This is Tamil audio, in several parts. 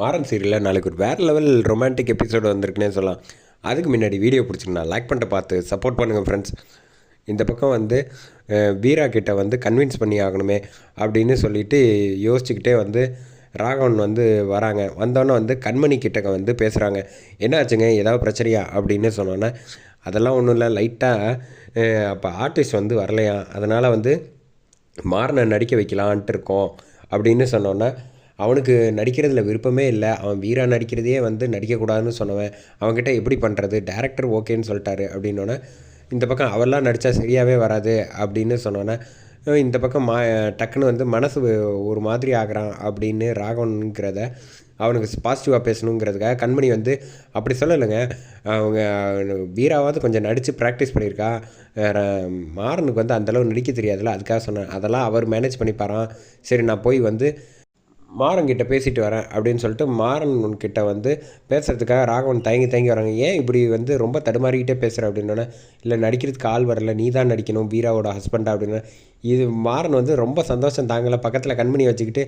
வாரம் சீரியலில் நாளைக்கு ஒரு வேறு லெவல் ரொமான்டிக் எபிசோடு வந்திருக்குன்னே சொல்லலாம். அதுக்கு முன்னாடி வீடியோ பிடிச்சிருந்தா லைக் பண்ணிட்டு பார்த்து சப்போர்ட் பண்ணுங்கள் ஃப்ரெண்ட்ஸ் இந்த பக்கம் வந்து வீரா கிட்ட வந்து கன்வின்ஸ் பண்ணி ஆகணுமே அப்படின்னு சொல்லிட்டு யோசிச்சுக்கிட்டே வந்து ராகவன் வந்து வராங்க. வந்தோன்னே வந்து கண்மணி கிட்டக்க வந்து பேசுகிறாங்க என்ன ஆச்சுங்க ஏதாவது பிரச்சனையா? அப்படின்னு சொன்னோன்னே அதெல்லாம் ஒன்றும் இல்லை. லைட்டாக அப்போ ஆர்டிஸ்ட் வந்து வரலையா? அதனால் வந்து மாறனை நடிக்க வைக்கலான்ட்டு இருக்கோம். அப்படின்னு சொன்னோன்னே அவனுக்கு நடிக்கிறதுல விருப்பமே இல்லை. அவன் வீரா நடிக்கிறதையே வந்து நடிக்கக்கூடாதுன்னு சொன்னவன். அவன்கிட்ட எப்படி பண்ணுறது டேரக்டர் ஓகேன்னு சொல்லிட்டாரு அப்படின்னோடனே இந்த பக்கம் அவர்லாம் நடித்தா சரியாகவே வராது அப்படின்னு சொன்னோன்னே இந்த பக்கம் மா டக்குன்னு வந்து மனசு ஒரு மாதிரி ஆகுறான் அப்படின்னு ராகவனுங்கிறத அவனுக்கு பாசிட்டிவாக பேசணுங்கிறதுக்காக கண்மணி வந்து அப்படி சொல்லலைங்க. அவங்க வீராவது கொஞ்சம் நடித்து ப்ராக்டிஸ் பண்ணியிருக்கா. மாறனுக்கு வந்து அந்தளவு நடிக்க தெரியாதுல்ல. அதுக்காக சொன்னேன். அதெல்லாம் அவர் மேனேஜ் பண்ணிப்பாரான் சரி நான் போய் வந்து மாறன்கிட்ட பேசிட்டு வரேன் அப்படின்னு சொல்லிட்டு மாறன் கிட்ட வந்து பேசுகிறதுக்காக ராகவன் தயங்கி தயங்கி வராங்க. ஏன் இப்படி வந்து ரொம்ப தடுமாறிக்கிட்டே பேசுகிற அப்படின்னோடனே இல்லை நடிக்கிறதுக்கு ஆள் வரல நீ தான் நடிக்கணும் வீராவோட ஹஸ்பண்டா அப்படின்னு இது மாறன் வந்து ரொம்ப சந்தோஷம் தாங்களை பக்கத்தில் கண்மணி வச்சுக்கிட்டு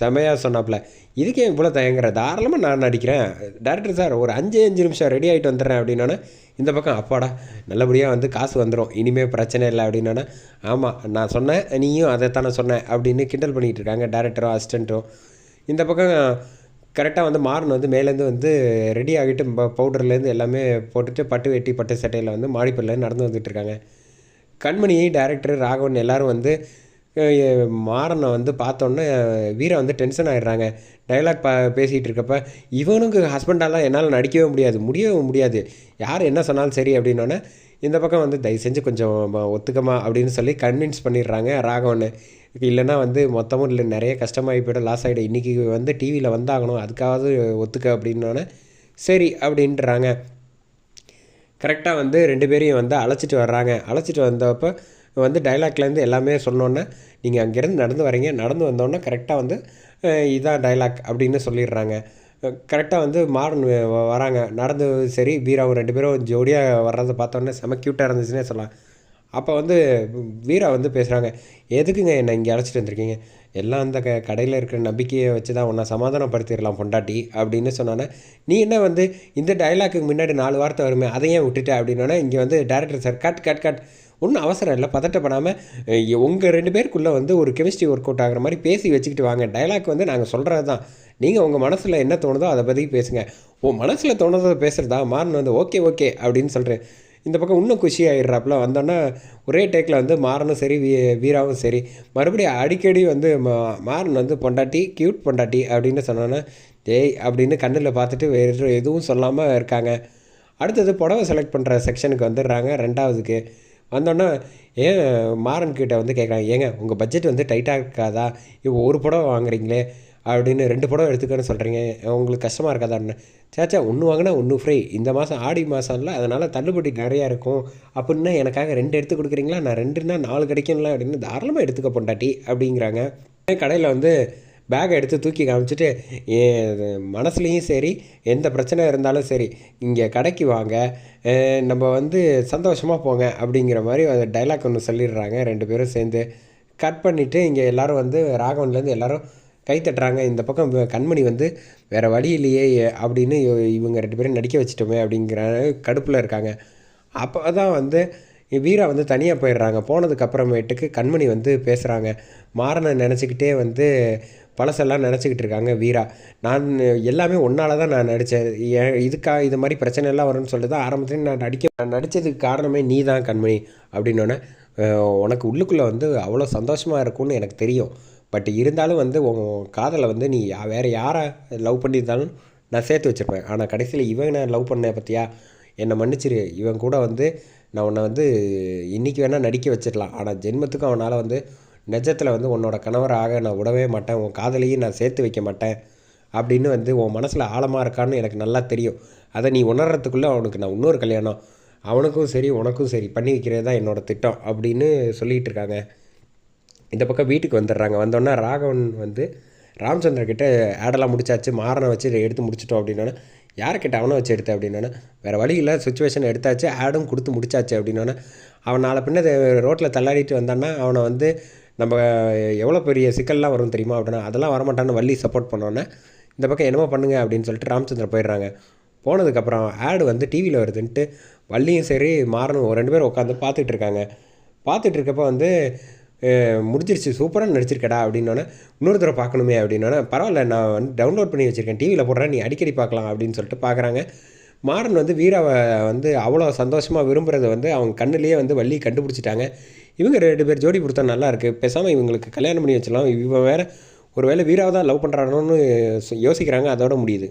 செமையாக சொன்னாப்புல இதுக்கே இவ்வளோ தயங்குற? தாராளமாக நான் நடிக்கிறேன். டேரக்டர் சார் ஒரு அஞ்சு அஞ்சு நிமிஷம் ரெடி ஆகிட்டு வந்துடுறேன் அப்படின்னோடனே இந்த பக்கம் அப்பாடா நல்லபடியாக வந்து காசு வந்துடும் இனிமேல் பிரச்சனை இல்லை அப்படின்னா ஆமாம் நான் சொன்னேன் நீயும் அதைத்தானே சொன்னேன் அப்படின்னு கிண்டல் பண்ணிகிட்டு இருக்காங்க டேரக்டரோ அசிஸ்டண்ட்டோ இந்த பக்கம் கரெக்டாக வந்து மாறன் வந்து மேலேருந்து வந்து ரெடி ஆகிட்டு ப- பவுடர்லேருந்து எல்லாமே போட்டுட்டு பட்டு வெட்டி பட்டு சட்டையில் வந்து மாடிப்படிலேருந்து நடந்து வந்துட்டு இருக்காங்க. கண்மணியை டேரக்டர் ராகவன் எல்லோரும் வந்து மாறனை வந்து பார்த்தோன்னே வீரா வந்து டென்ஷன் ஆகிடுறாங்க டைலாக் ப பேசிகிட்டு இருக்கப்ப இவனுக்கு ஹஸ்பண்டாலாம் என்னால் நடிக்கவே முடியாது முடியவே முடியாது. யார் என்ன சொன்னாலும் சரி அப்படின்னோடனே இந்த பக்கம் வந்து தயவு செஞ்சு கொஞ்சம் ஒத்துக்கமா அப்படின்னு சொல்லி கன்வின்ஸ் பண்ணிடுறாங்க ராகவனை. இல்லைன்னா வந்து மொத்தமும் இல்லை நிறைய கஷ்டமாகி போய்டும். லாஸ் ஆகிடும் இன்றைக்கி வந்து டிவியில் வந்தாகணும். அதுக்காவது ஒத்துக்க அப்படின்னோடனே சரி அப்படின்ட்டுறாங்க கரெக்டாக வந்து ரெண்டு பேரையும் வந்து அழைச்சிட்டு வர்றாங்க. அழைச்சிட்டு வந்தப்போ வந்து டைலாக்லேருந்து எல்லாமே சொன்னோன்னே நீங்கள் அங்கேருந்து நடந்து வரீங்க நடந்து வந்தோடனே கரெக்டாக வந்து இதுதான் இதான் டைலாக் அப்படின்னு சொல்லிடுறாங்க. கரெக்டாக வந்து மாறன் வ- வராங்க. நடந்து சரி பீராவும் ரெண்டு பேரும் ஜோடியாக வர்றதை பார்த்தோன்னே செம க்யூட்டாக இருந்துச்சுன்னே சொல்லலாம். அப்போ வந்து வீரா வந்து பேசுகிறாங்க எதுக்குங்க என்னை இங்கே அழைச்சிட்டு வந்திருக்கீங்க? எல்லாம் அந்த க கடையில் இருக்கிற நம்பிக்கையை வச்சு தான் உன்னை சமாதானப்படுத்திடலாம் பொண்டாட்டி அப்படின்னு சொன்னோன்னே நீ என்ன வந்து இந்த டைலாக்குக்கு முன்னாடி நாலு வார்த்தை வருமே அதையே விட்டுட்ட? அப்படின்னோடனே இங்கே வந்து director sir cut cut cut ஒன்றும் அவசரம் இல்லை பதட்டப்படாமல் உங்கள் ரெண்டு பேருக்குள்ளே வந்து ஒரு கெமிஸ்ட்ரி ஒர்க் அவுட் ஆகுற மாதிரி பேசி வச்சுக்கிட்டு வாங்க டைலாக் வந்து நாங்கள் சொல்கிறது தான் நீங்கள் உங்கள் மனசில் என்ன தோணுதோ அதை பற்றி பேசுங்க. உன் மனசில் தோணுதோ பேசுகிறதா மாறன் வந்து ஓகே ஓகே அப்படின்னு சொல்கிறேன் இந்த பக்கம் இன்னும் குஷி ஆயிடுறாப்புல வந்தோன்னா ஒரே டேக்கில் வந்து மாறனும் சரி வீ வீராவும் சரி. மறுபடியும் அடிக்கடி வந்து மா மாறன் வந்து பொண்டாட்டி க்யூட் பொண்டாட்டி அப்படின்னு சொன்னோன்னே தேய் அப்படின்னு கண்ணில் பார்த்துட்டு வேறு எதுவும் சொல்லாமல் இருக்காங்க. அடுத்தது புடவை செலக்ட் பண்ணுற செக்ஷனுக்கு வந்துடுறாங்க ரெண்டாவதுக்கு. வந்தோன்னே ஏன் மாறன்கிட்ட வந்து கேட்குறாங்க ஏங்க உங்கள் பட்ஜெட் வந்து டைட்டாக இருக்காதா? இப்போ ஒரு புடவை வாங்குறீங்களே? அப்படின்னு ரெண்டு புடவை எடுத்துக்கன்னு சொல்கிறீங்க உங்களுக்கு கஷ்டமாக இருக்காதான்னு. சேச்சா ஒன்று வாங்கினா ஒன்று ஃப்ரீ இந்த மாதம் ஆடி மாதம்ல அதனால் தள்ளுபடி நிறையா இருக்கும். அப்படின்னா எனக்காக ரெண்டு எடுத்து கொடுக்குறீங்களா? நான் ரெண்டுன்னா நாலு கிடைக்கும்ல அப்படின்னு தாராளமாக எடுத்துக்க பொண்டாட்டி அப்படிங்கிறாங்க. கடையில் வந்து பேக்கை எடுத்து தூக்கி காமிச்சிட்டு என் மனசுலேயும் சரி எந்த பிரச்சனை இருந்தாலும் சரி இங்கே கடைக்கு வாங்க நம்ம வந்து சந்தோஷமாக போங்க அப்படிங்கிற மாதிரி டைலாக் ஒன்று சொல்லிடுறாங்க ரெண்டு பேரும் சேர்ந்து. கட் பண்ணிவிட்டு இங்கே எல்லோரும் வந்து ராகவன்லேருந்து எல்லாரும் கை தட்டுறாங்க. இந்த பக்கம் கண்மணி வந்து வேறு வழி இல்லையே அப்படின்னு இவங்க ரெண்டு பேரும் நடிக்க வச்சிட்டோமே அப்படிங்கிற கடுப்பில் இருக்காங்க. அப்போ தான் வந்து வீரா வந்து தனியாக போயிடுறாங்க. போனதுக்கு அப்புறமேட்டுக்கு கண்மணி வந்து பேசுகிறாங்க மாறனை நினச்சிக்கிட்டே வந்து பழசெல்லாம் நினச்சிக்கிட்டு இருக்காங்க வீரா. நான் எல்லாமே ஒன்றால் தான் நான் நடித்தேன் இதுக்காக இது மாதிரி பிரச்சனை எல்லாம் வரும்னு சொல்லிட்டு தான் ஆரம்பத்துல நான் நடிக்க நான் நடித்ததுக்கு காரணமே நீ தான் கண்மணி அப்படின்னோடனே உனக்கு உள்ளுக்குள்ளே வந்து அவ்வளோ சந்தோஷமாக இருக்கும்னு எனக்கு தெரியும். பட் இருந்தாலும் வந்து உன் காதலை வந்து நீ யா- யாரை லவ் பண்ணியிருந்தாலும் நான் சேர்த்து வச்சுருப்பேன். ஆனால் கடைசியில் இவன் நான் லவ் பண்ணேன் பார்த்தியா? என்னை மன்னிச்சிரு. இவன் கூட வந்து நான் உன்னை வந்து இன்றைக்கி வேணால் நடிக்க வச்சிடலாம். ஆனால் ஜென்மத்துக்கும் அவனால் வந்து நிஜத்தில் வந்து உன்னோட கணவராக நான் விடவே மாட்டேன். உன் காதலையும் நான் சேர்த்து வைக்க மாட்டேன். அப்படின்னு வந்து உன் மனசில் ஆழமாக இருக்கான்னு எனக்கு நல்லா தெரியும். அதை நீ உணர்றதுக்குள்ளே அவனுக்கு நான் இன்னொரு கல்யாணம். அவனுக்கும் சரி உனக்கும் சரி பண்ணி வைக்கிறது தான் என்னோடய திட்டம் அப்படின்னு சொல்லிகிட்டு இருக்காங்க. இந்த பக்கம் வீட்டுக்கு வந்துடுறாங்க. வந்தோடனே ராகவன் வந்து ராமச்சந்திர கிட்ட ஆடெல்லாம் முடிச்சாச்சு. மாறனை வச்சு எடுத்து முடிச்சிட்டோம் அப்படின்னோடனே யார்கிட்ட அவனை வச்சு எடுத்த? அப்படின்னோடனே வேறு வழி இல்லை. சுச்சுவேஷன் எடுத்தாச்சு. ஆடும் கொடுத்து முடிச்சாச்சு அப்படின்னோடனே அவன் நாளை பின்ன ரோட்டில் தள்ளாடிட்டு வந்தான்னா அவனை வந்து நம்ம எவ்வளோ பெரிய சிக்கல்லாம் வரும் தெரியுமா? அப்படின்னா அதெல்லாம் வரமாட்டான்னு வள்ளி சப்போர்ட் பண்ணோன்னே இந்த பக்கம் என்னமோ பண்ணுங்க அப்படின்னு சொல்லிட்டு ராமச்சந்திரன் போயிடுறாங்க. போனதுக்கப்புறம் ஆடு வந்து டிவியில் வருதுன்ட்டு வள்ளியும் சரி மாறனும் ஒரு ரெண்டு பேரும் உட்காந்து பார்த்துட்டு இருக்காங்க. பார்த்துட்டு இருக்கப்போ வந்து முடிஞ்சிருச்சு. சூப்பராக நடிச்சிருக்கடா அப்படின்னோடனே இன்னொரு தடவை பார்க்கணுமே அப்படின்னோடனே பரவாயில்ல நான் வந்து டவுன்லோட் பண்ணி வச்சுருக்கேன். டிவியில் போடுறேன் நீ அடிக்கடி பார்க்கலாம் அப்படின்னு சொல்லிட்டு பார்க்குறாங்க. மாறன் வந்து வீராவை வந்து அவ்வளோ சந்தோஷமாக விரும்புகிறத வந்து அவங்க கண்ணுலேயே வந்து வள்ளி கண்டுபிடிச்சிட்டாங்க. இவங்க ரெண்டு பேர் ஜோடி கொடுத்தா நல்லா இருக்குது பேசாமல் இவங்களுக்கு கல்யாணம் பண்ணி வச்சிடலாம். இவன் வேறு ஒரு வேளை வீராவை தான் லவ் பண்ணுறானோன்னு யோசிக்கிறாங்க அதோட முடியுது.